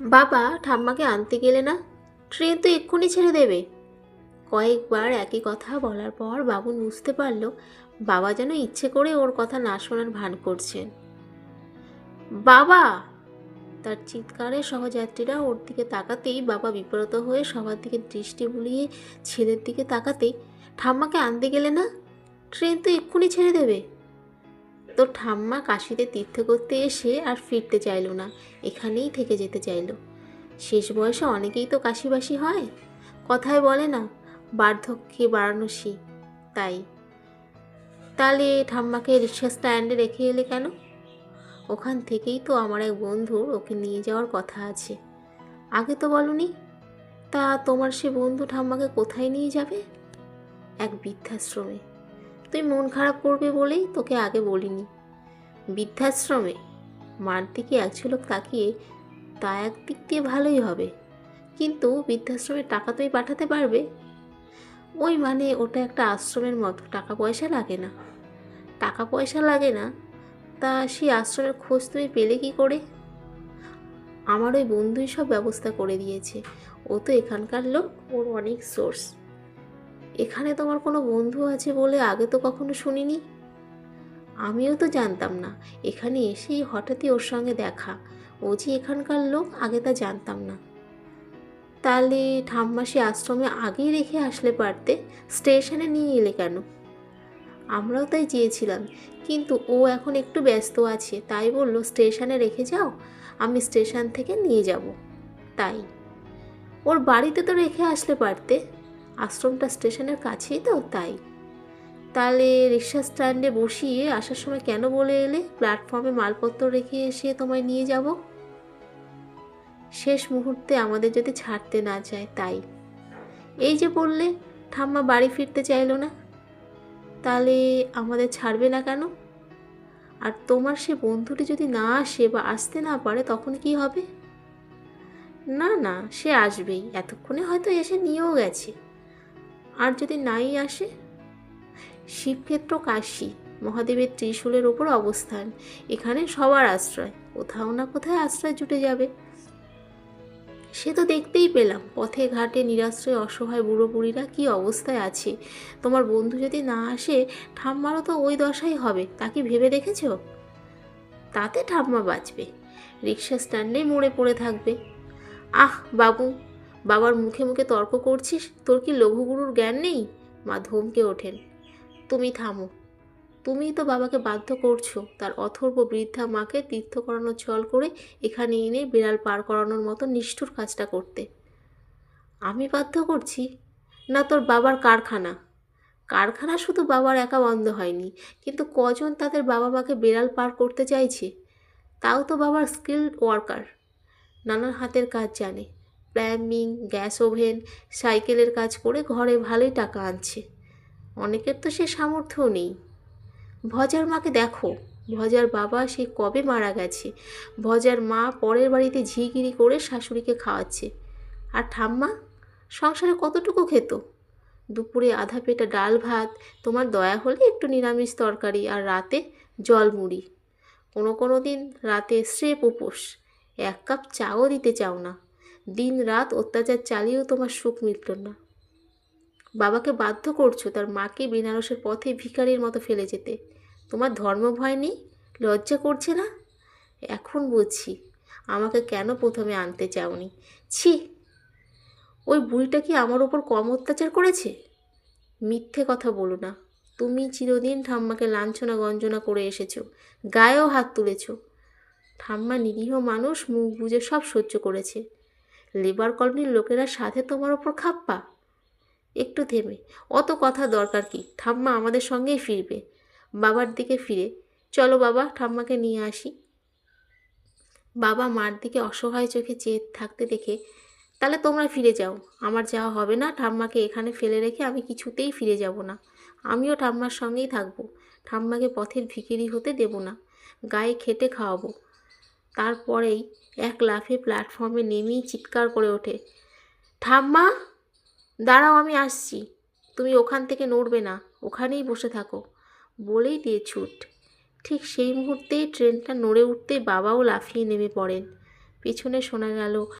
বাবা ঠাম্মাকে আনতে গেলে না? ট্রেন তো এক্ষুনি ছেড়ে দেবে। কয়েকবার একই কথা বলার পর বাবুন বুঝতে পারল, বাবা যেন ইচ্ছে করে ওর কথা না শোনার ভান করছেন। বাবা! তার চিৎকারে সহযাত্রীরা ওর দিকে তাকাতেই বাবা বিব্রত হয়ে সবার দিকে দৃষ্টি বুলিয়ে ছেলের দিকে তাকাতেই ঠাম্মাকে আনতে গেলে না? ট্রেন তো এক্ষুনি ছেড়ে দেবে। তো ঠাম্মা কাশিতে তীর্থ করতে এসে আর ফিরতে চাইলো না, এখানেই থেকে যেতে চাইলো। শেষ বয়সে অনেকেই তো কাশিবাসি হয়। কথায় বলে না, বার্ধক্যে বারাণসী। তাই। তাহলে ঠাম্মাকে রিক্সা স্ট্যান্ডে রেখে এলে কেন? ওখান থেকেই তো আমার এক বন্ধুর ওকে নিয়ে যাওয়ার কথা আছে। আগে তো বলনি, তা তোমার সে বন্ধু ঠাম্মাকে কোথায় নিয়ে যাবে? এক বৃদ্ধাশ্রমে। তুই মন খারাপ করবে বলেই তোকে আগে বলিনি। বৃদ্ধাশ্রমে মার দিকে এক ঝলক তাকিয়ে তা একদিক দিয়ে ভালোই হবে, কিন্তু বৃদ্ধাশ্রমে টাকা তুই পাঠাতে পারবে? ওই মানে ওটা একটা আশ্রমের মতো, টাকা পয়সা লাগে না। টাকা পয়সা লাগে না, তা সেই আশ্রমের খোঁজ তুমি পেলে কি করে? আমার ওই বন্ধুই সব ব্যবস্থা করে দিয়েছে, ও তো এখানকার লোক, ওর অনেক সোর্স এখানে তোমার কোনো বন্ধু আছে বলে আগে তো কখনো শুনিনি? আমিও তো জানতাম না। এখানে এসেই হঠাৎই ওর সঙ্গে দেখা। ও যে এখানকার লোক, আগে তা জানতাম না। তাহলে ঠাম্মাসি আশ্রমে আগেই রেখে আসলে পারতে? স্টেশনে নিয়ে এলে কেন? আমরাও তাই চেয়েছিলাম। কিন্তু ও এখন একটু ব্যস্ত আছে, তাই বলল, স্টেশনে রেখে যাও, আমি স্টেশন থেকে নিয়ে যাব। তাই। ওর বাড়িতে তো রেখে আসলে পারতে? আশ্রমটা স্টেশনের কাছেই তো, তাই। তাহলে রিক্সা স্ট্যান্ডে বসিয়ে আসার সময় কেন বলে এলে? প্ল্যাটফর্মে মালপত্র রেখে এসে তোমায় নিয়ে যাব? শেষ মুহূর্তে আমাদের যদি ছাড়তে না চায় তাই। এই যে বললে, ঠাম্মা বাড়ি ফিরতে চাইলো না। তাহলে আমাদের ছাড়বে না কেন? আর তোমার সে বন্ধুটি যদি না আসে বা আসতে না পারে, তখন কি হবে? না না, সে আসবেই। এতক্ষণে হয়তো এসে নিয়েও গেছে। আর যদি নাই আসে? শিবক্ষেত্র কাশী, মহাদেবের ত্রিশূলের ওপর অবস্থান। এখানে সবার আশ্রয়, কোথাও না কোথায় আশ্রয় জুটে যাবে। সে তো দেখতেই পেলাম, পথে ঘাটে নিরাশ্রয় অসহায় বুড়ো বুড়িরা কী অবস্থায় আছে। তোমার বন্ধু যদি না আসে, ঠাম্মারও তো ওই দশাই হবে, তা কি ভেবে দেখেছ? তাতে ঠাম্মা বাঁচবে, রিক্সা স্ট্যান্ডেই মরে পড়ে থাকবে। আহ, বাবু বাবার মুখে মুখে তর্ক করছিস? তোর কি লঘুগুরুর জ্ঞান নেই? মা ধমকে ওঠেন। তুমি থামো। তুমিই তো বাবাকে বাধ্য করছ। তার অথর্ব বৃদ্ধা মাকে তীর্থ করানোর ছল করে এখানে এনে বিড়াল পার করানোর মতো নিষ্ঠুর কাজটা করতে। আমি বাধ্য করছি? না, তোর বাবার কারখানা। কারখানা শুধু বাবার একা বন্ধ হয়নি, কিন্তু কজন তাদের বাবা মাকে বিড়াল পার করতে চাইছে? তাও তো বাবার স্কিল্ড ওয়ার্কার নানান হাতের কাজ জানে। প্ল্যাম্বিং গ্যাস ওভেন, সাইকেলের কাজ করে ঘরে ভালোই টাকা আনছে। অনেকের তো সে সামর্থ্যও নেই। ভজার মাকে দেখো, ভজার বাবা সে কবে মারা গেছে? ভজার মা পরের বাড়িতে ঝিগিরি করে শাশুড়িকে খাওয়াচ্ছে। আর ঠাম্মা, সংসারে কতটুকু খেত? দুপুরে আধা পেটা ডাল ভাত, তোমার দয়া হলে একটু নিরামিষ তরকারি আর রাতে জল মুড়ি। কোনো কোনো দিন রাতে স্রেপ উপোস, এক কাপ চাও দিতে চাও না। দিন রাত অত্যাচার চালিয়েও তোমার সুখ মিটল না। বাবাকে বাধ্য করছ তার মাকে বেনারসের পথে ভিখারির মতো ফেলে যেতে। তোমার ধর্ম ভয় নেই? লজ্জা করছে না? এখন বুঝছি। আমাকে কেন প্রথমে আনতে চাওনি? ছি! ওই বুড়িটা কি আমার ওপর কম অত্যাচার করেছে? মিথ্যে কথা বলো না। তুমি চিরদিন ঠাম্মাকে লাঞ্ছনা গঞ্জনা করে এসেছ। গায়েও হাত তুলেছো। ঠাম্মা নিরীহ মানুষ, মুখ বুজে সব সহ্য করেছে। লেবার কলোনির লোকেরা সাথে তোমার ওপর খাপ্পা। একটু থেমে। অত কথা দরকার কি? ঠাম্মা আমাদের সঙ্গেই ফিরবে। বাবার দিকে ফিরে। চলো বাবা, ঠাম্মাকে নিয়ে আসি। বাবা মার দিকে অসহায় চোখে চেয়ে থাকতে দেখে, তাহলে তোমরা ফিরে যাও। আমার যাওয়া হবে না। ঠাম্মাকে এখানে ফেলে রেখে আমি কিছুতেই ফিরে যাব না। আমিও ঠাম্মার সঙ্গেই থাকব। ঠাম্মাকে পথের ভিখিরি হতে দেব না। গায়ে খেটে খাওয়াবো। তারপরেই এক লাফে প্ল্যাটফর্মে নেমেই চিৎকার করে ওঠে ঠাম্মা দাঁড়াও আমি আসছি, তুমি ওখান থেকে নড়বে না, ওখানেই বসে থাকো। বলেই দিয়ে ছুট। ঠিক সেই মুহূর্তেই ট্রেনটা নড়ে উঠতে বাবাও লাফিয়ে নেমে পড়েন। পিছনে শোনা গেল